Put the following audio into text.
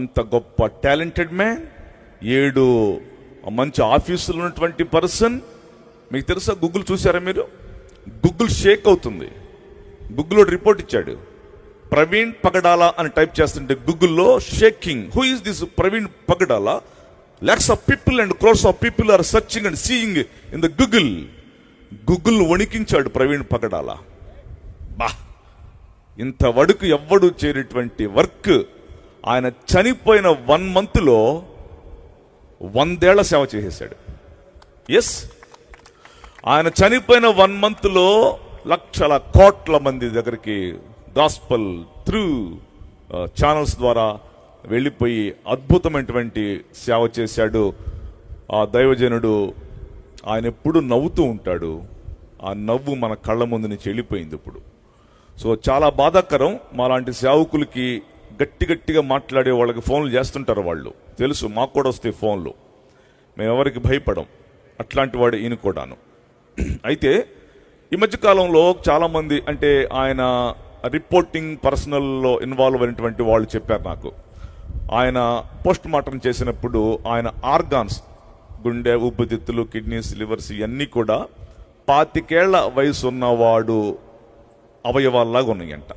అంత గొప్ప talented man ఏడు మంచి ఆఫీసులు ఉన్నటువంటి పర్సన్ మీకు తెలుసా గూగుల్ చూసారా మీరు? గూగుల్ షేక్ అవుతుంది. గూగుల్లో రిపోర్ట్ ఇచ్చాడు. ప్రవీణ్ పగడాలా అని టైప్ చేస్తుంటే గూగుల్లో shaking who is this Praveen Pagadala? Lakhs of people and crores of people are searching and seeing in the Google Google వణికించాడు Praveen Pagadala. బా! ఇంత వడుకు ఎవ్వడు చేరినటువంటి వర్క్ ఆయన చనిపోయిన వన్ మంత్లో వందేళ్ళ సేవ చేసేసాడు ఎస్ ఆయన చనిపోయిన వన్ మంత్లో లక్షల కోట్ల మంది దగ్గరికి గాస్పల్ త్రూ ఛానల్స్ ద్వారా వెళ్ళిపోయి అద్భుతమైనటువంటి సేవ చేశాడు. ఆ దైవజనుడు ఆయన ఎప్పుడు నవ్వుతూ ఉంటాడు. ఆ నవ్వు మన కళ్ళ ముందు నుంచి వెళ్ళిపోయింది ఇప్పుడు. సో చాలా బాధాకరం మాలాంటి సేవకులకి గట్టి గట్టిగా మాట్లాడే వాళ్ళకి ఫోన్లు చేస్తుంటారు వాళ్ళు. తెలుసు మాకు కూడా వస్తాయి ఫోన్లు. మేము ఎవరికి భయపడం. అట్లాంటి వాడు ఈయన కూడాను. అయితే ఈ మధ్యకాలంలో చాలామంది అంటే ఆయన రిపోర్టింగ్ పర్సనల్లో ఇన్వాల్వ్ అయినటువంటి వాళ్ళు చెప్పారు నాకు. ఆయన పోస్ట్ మార్టం చేసినప్పుడు ఆయన ఆర్గాన్స్ గుండె ఉబ్బుదిత్తులు కిడ్నీస్ లివర్స్ ఇవన్నీ కూడా పాతికేళ్ళ వయసు ఉన్నవాడు అవయవాల్లాగా ఉన్నాయంట.